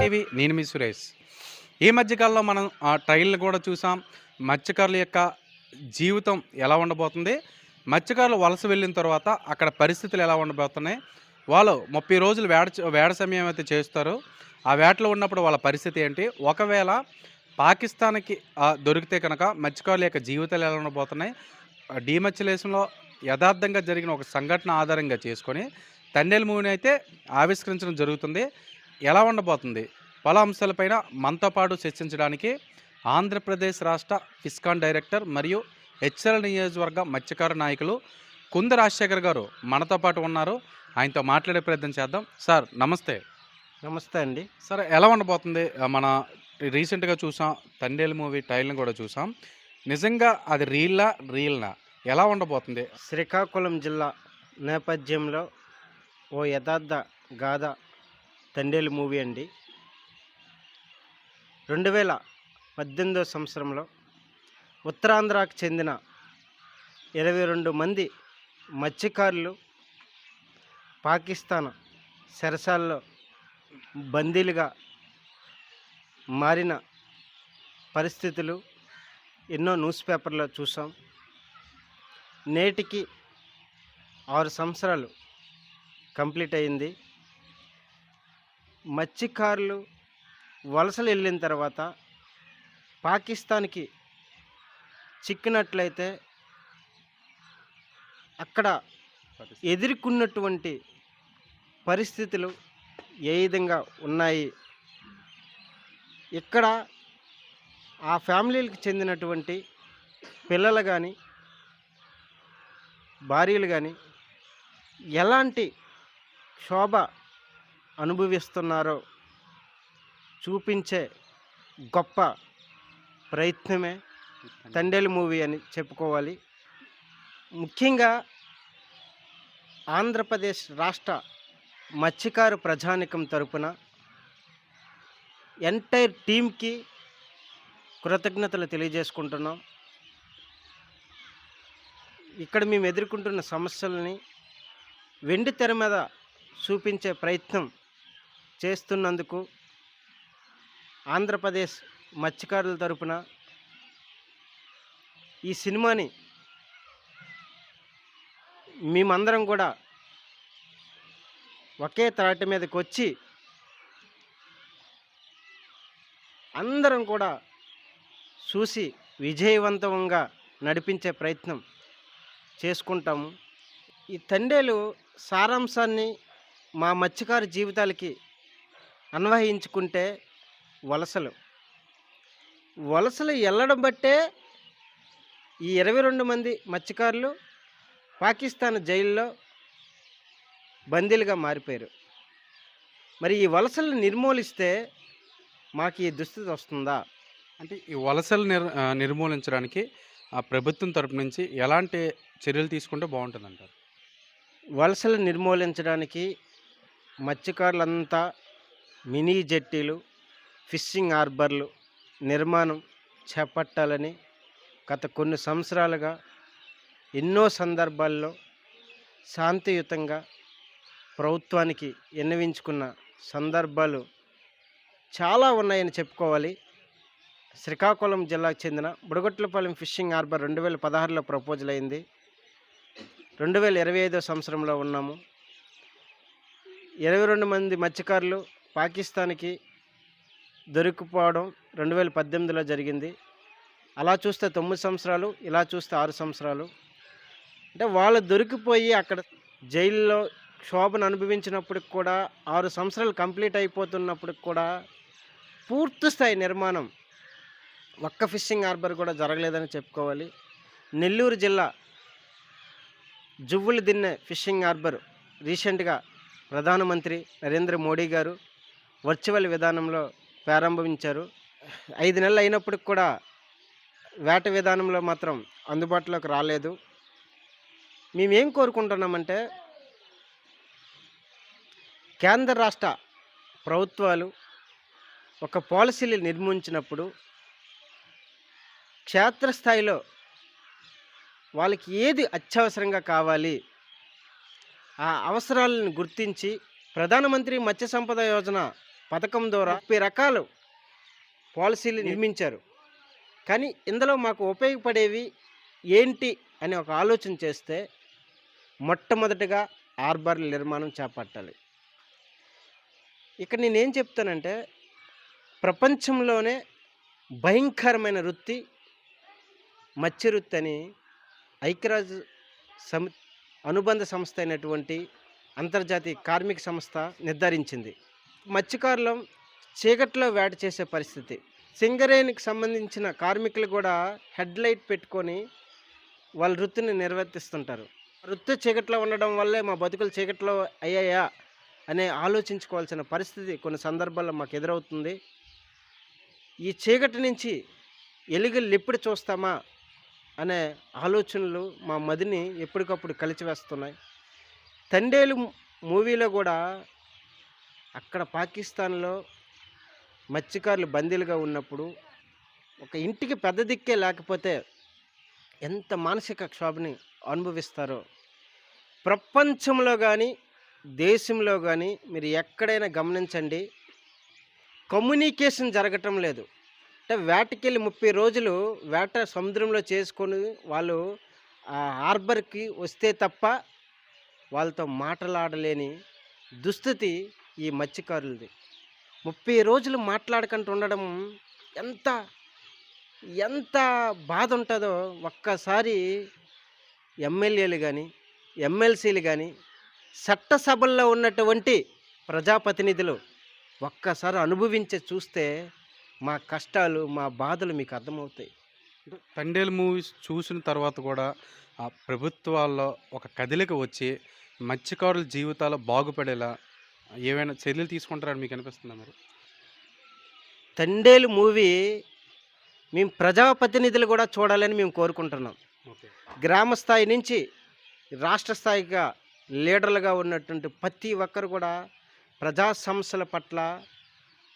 TV నేను మీ సురేష్. ఈ మధ్యకాలంలో మనం ఆ ట్రైన్లు కూడా చూసాం. మత్స్యకారుల యొక్క జీవితం ఎలా ఉండబోతుంది? మత్స్యకారులు వలస వెళ్ళిన తర్వాత అక్కడ పరిస్థితులు ఎలా ఉండబోతున్నాయి? వాళ్ళు ముప్పై రోజులు వేడ వేడ సమయం అయితే చేస్తారు. ఆ వేటలో ఉన్నప్పుడు వాళ్ళ పరిస్థితి ఏంటి? ఒకవేళ పాకిస్తాన్కి దొరికితే కనుక మత్స్యకారుల యొక్క జీవితాలు ఎలా ఉండబోతున్నాయి? డీమత్స్యలేశంలో యథార్థంగా జరిగిన ఒక సంఘటన ఆధారంగా చేసుకొని తండేలు మూవీని అయితే ఆవిష్కరించడం జరుగుతుంది. ఎలా ఉండబోతుంది? పలు అంశాలపైన మనతో పాటు చర్చించడానికి ఆంధ్రప్రదేశ్ రాష్ట్ర ఫిస్కాన్ డైరెక్టర్ మరియు హెచ్ఎల్ నియోజకవర్గ మత్స్యకార నాయకులు కుంద రాజశేఖర్ గారు మనతో పాటు ఉన్నారు. ఆయనతో మాట్లాడే ప్రయత్నం చేద్దాం. సార్ నమస్తే. నమస్తే అండి. సార్ ఎలా ఉండబోతుంది? మన రీసెంట్గా చూసాం తండేలు మూవీ టైల్ని కూడా చూసాం. నిజంగా అది రీల్లా రీల్నా? ఎలా ఉండబోతుంది? శ్రీకాకుళం జిల్లా నేపథ్యంలో ఓ యథార్థ గాథ తండేలు మూవీ అండి. రెండు వేల పద్దెనిమిదో సంవత్సరంలో ఉత్తరాంధ్రకు చెందిన ఇరవై రెండు మంది మత్స్యకారులు పాకిస్తాన్ సెరసాల్లో బందీలుగా మారిన పరిస్థితులు ఎన్నో న్యూస్ పేపర్లో చూసాం. నేటికి ఆరు సంవత్సరాలు కంప్లీట్ అయింది మత్స్యకారులు వలసలు వెళ్ళిన తర్వాత పాకిస్తాన్కి చిక్కినట్లయితే అక్కడ ఎదుర్కొన్నటువంటి పరిస్థితులు ఏ విధంగా ఉన్నాయి? ఇక్కడ ఆ ఫ్యామిలీలకు చెందినటువంటి పిల్లలు కానీ భార్యలు కానీ ఎలాంటి శోభ అనుభవిస్తున్నారో చూపించే గొప్ప ప్రయత్నమే తండేలు మూవీ అని చెప్పుకోవాలి. ముఖ్యంగా ఆంధ్రప్రదేశ్ రాష్ట్ర మత్స్యకారు ప్రజానికం తరపున ఎంటైర్ టీంకి కృతజ్ఞతలు తెలియజేసుకుంటున్నాం. ఇక్కడ మేము ఎదుర్కొంటున్న సమస్యలని వెండి తెర మీద చూపించే ప్రయత్నం చేస్తున్నందుకు ఆంధ్రప్రదేశ్ మత్స్యకారుల తరపున ఈ సినిమాని మేమందరం కూడా ఒకే త్రాటి మీదకి వచ్చి అందరం కూడా చూసి విజయవంతంగా నడిపించే ప్రయత్నం చేసుకుంటాము. ఈ తండేలు సారాంశాన్ని మా మత్స్యకారు జీవితాలకి అన్వయించుకుంటే వలసలు. వలసలు వెళ్ళడం బట్టే ఈ ఇరవై రెండు మంది మత్స్యకారులు పాకిస్తాన్ జైల్లో బందీలుగా మారిపోయారు. మరి ఈ వలసలను నిర్మూలిస్తే మాకు ఈ దుస్థితి వస్తుందా? అంటే ఈ వలసలు నిర్ నిర్మూలించడానికి ప్రభుత్వం తరపు నుంచి ఎలాంటి చర్యలు తీసుకుంటే బాగుంటుందంటారు? వలసలు నిర్మూలించడానికి మత్స్యకారులంతా మినీ జెట్టీలు ఫిషింగ్ హార్బర్లు నిర్మాణం చేపట్టాలని గత కొన్ని సంవత్సరాలుగా ఎన్నో సందర్భాల్లో శాంతియుతంగా ప్రభుత్వానికి విన్నవించుకున్న సందర్భాలు చాలా ఉన్నాయని చెప్పుకోవాలి. శ్రీకాకుళం జిల్లాకు చెందిన బుడగొట్లపాలెం ఫిషింగ్ హార్బర్ రెండు వేల పదహారులో ప్రపోజల్ అయింది రెండు వేల ఇరవై ఐదో సంవత్సరంలో ఉన్నాము. ఇరవై రెండు మంది మత్స్యకారులు పాకిస్తాన్కి దొరికిపోవడం రెండు వేల పద్దెనిమిదిలో జరిగింది. అలా చూస్తే తొమ్మిది సంవత్సరాలు ఇలా చూస్తే ఆరు సంవత్సరాలు. అంటే వాళ్ళు దొరికిపోయి అక్కడ జైల్లో శోభను అనుభవించినప్పటికి కూడా ఆరు సంవత్సరాలు కంప్లీట్ అయిపోతున్నప్పటికి కూడా పూర్తి స్థాయి నిర్మాణం ఒక్క ఫిషింగ్ హార్బర్ కూడా జరగలేదని చెప్పుకోవాలి. నెల్లూరు జిల్లా జువ్వులు దిన్నె ఫిషింగ్ హార్బర్ రీసెంట్గా ప్రధానమంత్రి నరేంద్ర మోడీ గారు వర్చువల్ విధానంలో ప్రారంభించారు. ఐదు నెలలు అయినప్పటికి కూడా వేట విధానంలో మాత్రం అందుబాటులోకి రాలేదు. మేమేం కోరుకుంటున్నామంటే కేంద్ర రాష్ట్ర ప్రభుత్వాలు ఒక పాలసీలు నిర్మించినప్పుడు క్షేత్రస్థాయిలో వాళ్ళకి ఏది అత్యవసరంగా కావాలి ఆ అవసరాలను గుర్తించి ప్రధానమంత్రి మత్స్య సంపద యోజన పథకం ద్వారా ముప్పై రకాలు పాలసీలు నిర్మించారు. కానీ ఇందులో మాకు ఉపయోగపడేవి ఏంటి అని ఒక ఆలోచన చేస్తే మొట్టమొదటిగా హార్బర్ నిర్మాణం చేపట్టాలి. ఇక్కడ నేనేం చెప్తానంటే ప్రపంచంలోనే భయంకరమైన వృత్తి మత్స్య వృత్తి అని ఐక్యరాజ్య సమి అనుబంధ సంస్థ అయినటువంటి అంతర్జాతీయ కార్మిక సంస్థ నిర్ధారించింది. మత్స్యకారులం చీకట్లో వేట చేసే పరిస్థితి. సింగరేణికి సంబంధించిన కార్మికులు కూడా హెడ్లైట్ పెట్టుకొని వాళ్ళ వృత్తిని నిర్వర్తిస్తుంటారు. వృత్తి చీకట్లో ఉండడం వల్లే మా బతుకులు చీకట్లో అయ్యాయా అనే ఆలోచించుకోవాల్సిన పరిస్థితి కొన్ని సందర్భాల్లో మాకు ఎదురవుతుంది. ఈ చీకటి నుంచి ఎలుగులు ఎప్పుడు చూస్తామా అనే ఆలోచనలు మా మదిని ఎప్పటికప్పుడు కలిచివేస్తున్నాయి. తండేలు మూవీలో కూడా అక్కడ పాకిస్తాన్లో మత్స్యకారులు బందీలుగా ఉన్నప్పుడు ఒక ఇంటికి పెద్ద దిక్కే లేకపోతే ఎంత మానసిక క్షోభని అనుభవిస్తారో. ప్రపంచంలో కానీ దేశంలో కానీ మీరు ఎక్కడైనా గమనించండి. కమ్యూనికేషన్ జరగటం లేదు. అంటే వేటకెళ్ళి ముప్పై రోజులు వేట సముద్రంలో చేసుకొని వాళ్ళు ఆ హార్బర్కి వస్తే తప్ప వాళ్ళతో మాటలాడలేని దుస్థితి ఈ మత్స్యకారులది. ముప్పై రోజులు మాట్లాడకుండా ఉండడం ఎంత ఎంత బాధ ఉంటుందో ఒక్కసారి ఎమ్మెల్యేలు కానీ ఎమ్మెల్సీలు కానీ చట్టసభల్లో ఉన్నటువంటి ప్రజాప్రతినిధులు ఒక్కసారి అనుభవించి చూస్తే మా కష్టాలు మా బాధలు మీకు అర్థమవుతాయి. తండేలు మూవీస్ చూసిన తర్వాత కూడా ఆ ప్రభుత్వాల్లో ఒక కదలిక వచ్చి మత్స్యకారుల జీవితాలు బాగుపడేలా ఏవైనా చర్యలు తీసుకుంటారని మీకు అనిపిస్తుందా మరి? తండేలు మూవీ మేము ప్రజాప్రతినిధులు కూడా చూడాలని మేము కోరుకుంటున్నాం. గ్రామ స్థాయి నుంచి రాష్ట్ర స్థాయిగా లీడర్లుగా ఉన్నటువంటి ప్రతి ఒక్కరు కూడా ప్రజా సమస్యల పట్ల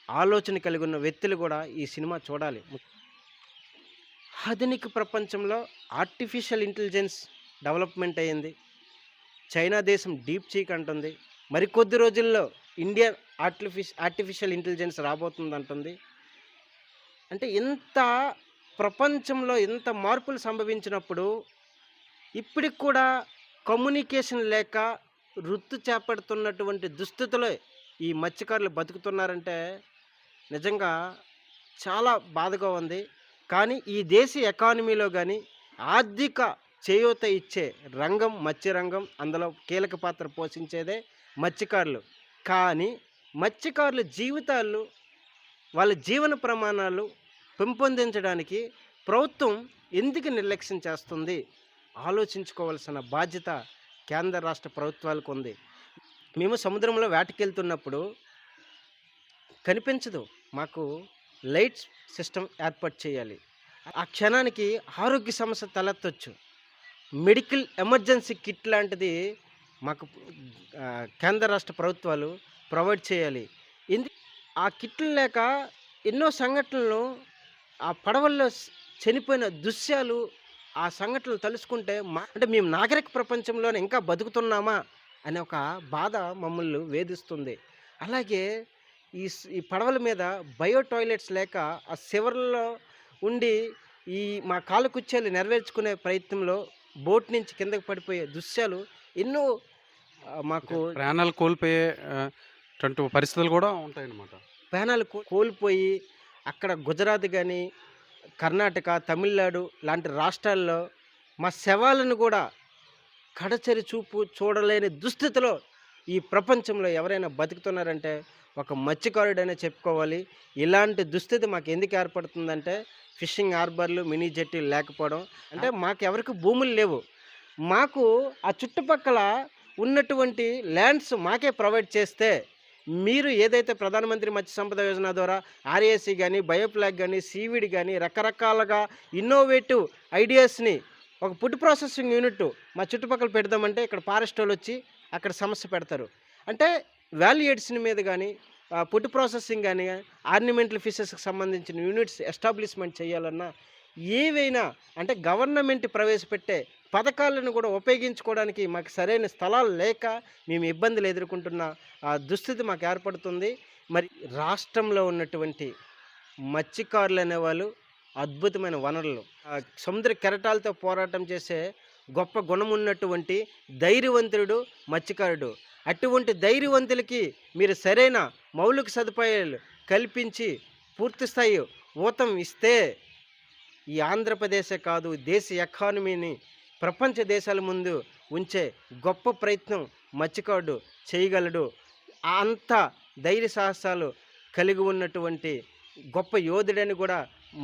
ఆలోచన కలిగి ఉన్న వ్యక్తులు కూడా ఈ సినిమా చూడాలి. ఆధునిక ప్రపంచంలో ఆర్టిఫిషియల్ ఇంటెలిజెన్స్ డెవలప్మెంట్ అయ్యింది చైనా దేశం డీప్ చీక్ అంటుంది. మరికొద్ది రోజుల్లో ఇండియా ఆర్టిఫిష్ ఆర్టిఫిషియల్ ఇంటెలిజెన్స్ రాబోతుంది అంటుంది అంటే ఇంత ప్రపంచంలో ఇంత మార్పులు సంభవించినప్పుడు ఇప్పటికి కూడా కమ్యూనికేషన్ లేక వృత్తి చేపడుతున్నటువంటి దుస్థితిలో ఈ మత్స్యకారులు బతుకుతున్నారంటే నిజంగా చాలా బాధగా ఉంది. కానీ ఈ దేశ ఎకానమీలో కానీ ఆర్థిక చేయూత ఇచ్చే రంగం మత్స్య రంగం అందులో కీలక పాత్ర పోషించేదే మత్స్యకారులు. కానీ మత్స్యకారుల జీవితాలు వాళ్ళ జీవన ప్రమాణాలు పెంపొందించడానికి ప్రభుత్వం ఎందుకు నిర్లక్ష్యం చేస్తుంది? ఆలోచించుకోవాల్సిన బాధ్యత కేంద్ర రాష్ట్ర ప్రభుత్వాలకు ఉంది. మేము సముద్రంలో వేటకెళ్తున్నప్పుడు కనిపించదు. మాకు లైట్ సిస్టమ్ ఏర్పాటు చేయాలి. ఆ క్షణానికి ఆరోగ్య సమస్య తలెత్తొచ్చు. మెడికల్ ఎమర్జెన్సీ కిట్ లాంటిది మాకు కేంద్ర రాష్ట్ర ప్రభుత్వాలు ప్రొవైడ్ చేయాలి. ఎందు ఆ కిట్లు లేక ఎన్నో సంఘటనలు ఆ పడవల్లో చనిపోయిన దృశ్యాలు ఆ సంఘటనలు తలుచుకుంటే మా అంటే మేము నాగరిక ప్రపంచంలోనే ఇంకా బతుకుతున్నామా అనే ఒక బాధ మమ్మల్ని వేధిస్తుంది. అలాగే ఈ ఈ పడవల మీద బయో టాయిలెట్స్ లేక ఆ శివర్లో ఉండి ఈ మా కాలు కుచ్చేలు నెరవేర్చుకునే ప్రయత్నంలో బోట్ నుంచి కిందకి పడిపోయే దృశ్యాలు ఎన్నో మాకు ప్రాణాలు కోల్పోయే ఆ, అటువంటి పరిస్థితులు కూడా ఉంటాయన్నమాట. ప్రాణాలు కోల్పోయి అక్కడ గుజరాత్ కానీ కర్ణాటక తమిళనాడు లాంటి రాష్ట్రాల్లో మా శవాలను కూడా కడచరి చూపు చూడలేని దుస్థితిలో ఈ ప్రపంచంలో ఎవరైనా బతుకుతున్నారంటే ఒక మత్స్యకారుడైనా చెప్పుకోవాలి. ఇలాంటి దుస్థితి మాకు ఎందుకు ఏర్పడుతుందంటే ఫిషింగ్ హార్బర్లు మినీ జెట్టీలు లేకపోవడం. అంటే మాకు ఎవరికి భూములు లేవు. మాకు ఆ చుట్టుపక్కల ఉన్నటువంటి ల్యాండ్స్ మాకే ప్రొవైడ్ చేస్తే మీరు ఏదైతే ప్రధానమంత్రి మత్స్య సంపద యోజన ద్వారా ఆర్ఏసీ కానీ బయోప్లాగ్ కానీ సీవీడ్ కానీ రకరకాలుగా ఇన్నోవేటివ్ ఐడియాస్ని ఒక ఫుడ్ ప్రాసెసింగ్ యూనిట్ మా చుట్టుపక్కల పెడదామంటే ఇక్కడ ఫారెస్ట్ వాళ్ళు వచ్చి అక్కడ సమస్య పెడతారు. అంటే వాల్యుయేట్స్ని మీద కానీ ఫుడ్ ప్రాసెసింగ్ కానీ ఆర్నమెంటల్ ఫిషెస్కి సంబంధించిన యూనిట్స్ ఎస్టాబ్లిష్మెంట్ చేయాలన్నా ఏవైనా అంటే గవర్నమెంట్ ప్రవేశపెట్టే పథకాలను కూడా ఉపయోగించుకోవడానికి మాకు సరైన స్థలాలు లేక మేము ఇబ్బందులు ఎదుర్కొంటున్న ఆ దుస్థితి మాకు ఏర్పడుతుంది. మరి రాష్ట్రంలో ఉన్నటువంటి మత్స్యకారులు అనేవాళ్ళు అద్భుతమైన వనరులు. సముద్ర కెరటాలతో పోరాటం చేసే గొప్ప గుణం ఉన్నటువంటి ధైర్యవంతుడు మత్స్యకారుడు. అటువంటి ధైర్యవంతులకి మీరు సరైన మౌలిక సదుపాయాలు కల్పించి పూర్తిస్థాయి ఊతం ఇస్తే ఈ ఆంధ్రప్రదేశే కాదు దేశ ఎకానమీని ప్రపంచ దేశాల ముందు ఉంచే గొప్ప ప్రయత్నం మత్స్యకారుడు చేయగలడు. అంత ధైర్య సాహసాలు కలిగి ఉన్నటువంటి గొప్ప యోధుడని కూడా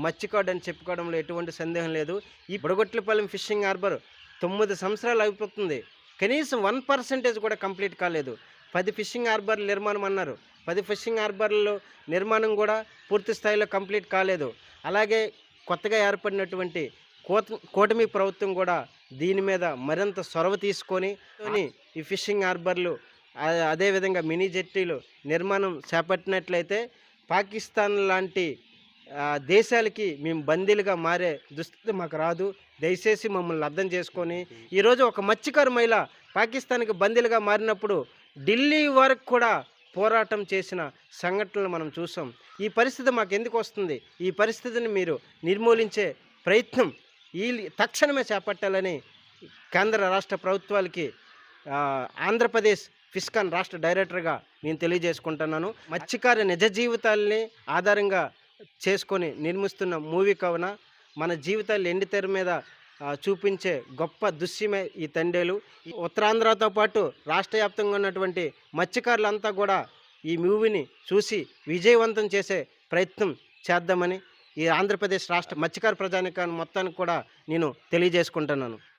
మత్స్యకారుడు అని చెప్పుకోవడంలో ఎటువంటి సందేహం లేదు. ఈ బుడగొట్లపాలెం ఫిషింగ్ హార్బర్ తొమ్మిది సంవత్సరాలు అయిపోతుంది కనీసం వన్ పర్సెంటేజ్ కూడా కంప్లీట్ కాలేదు. పది ఫిషింగ్ హార్బర్లు నిర్మాణం అన్నారు. పది ఫిషింగ్ హార్బర్లు నిర్మాణం కూడా పూర్తి స్థాయిలో కంప్లీట్ కాలేదు. అలాగే కొత్తగా ఏర్పడినటువంటి కోత కూటమి ప్రభుత్వం కూడా దీని మీద మరింత చొరవ తీసుకొని ఈ ఫిషింగ్ హార్బర్లు అదేవిధంగా మినీ జెట్టీలు నిర్మాణం చేపట్టినట్లయితే పాకిస్తాన్ లాంటి దేశాలకి మేము బందీలుగా మారే దుస్థితి మాకు రాదు. దయచేసి మమ్మల్ని అర్థం చేసుకొని ఈరోజు ఒక మత్స్యకారు మహిళ పాకిస్తాన్కి బందీలుగా మారినప్పుడు ఢిల్లీ వరకు కూడా పోరాటం చేసిన సంఘటనలు మనం చూసాం. ఈ పరిస్థితి మాకు ఎందుకు వస్తుంది? ఈ పరిస్థితిని మీరు నిర్మూలించే ప్రయత్నం ఈ తక్షణమే చేపట్టాలని కేంద్ర రాష్ట్ర ప్రభుత్వాలకి ఆంధ్రప్రదేశ్ ఫిస్కాన్ రాష్ట్ర డైరెక్టర్గా నేను తెలియజేసుకుంటున్నాను. మత్స్యకార నిజ జీవితాలని ఆధారంగా చేసుకొని నిర్మిస్తున్న మూవీ కవన మన జీవితాలు ఎండితెర మీద చూపించే గొప్ప దృశ్యమే ఈ తండేలు. ఈ ఉత్తరాంధ్రతో పాటు రాష్ట్ర వ్యాప్తంగా ఉన్నటువంటి మత్స్యకారులంతా కూడా ఈ మూవీని చూసి విజయవంతం చేసే ప్రయత్నం చేద్దామని ఈ ఆంధ్రప్రదేశ్ రాష్ట్ర మత్స్యకార ప్రజానికాన్ని మొత్తానికి కూడా నేను తెలియజేసుకుంటున్నాను.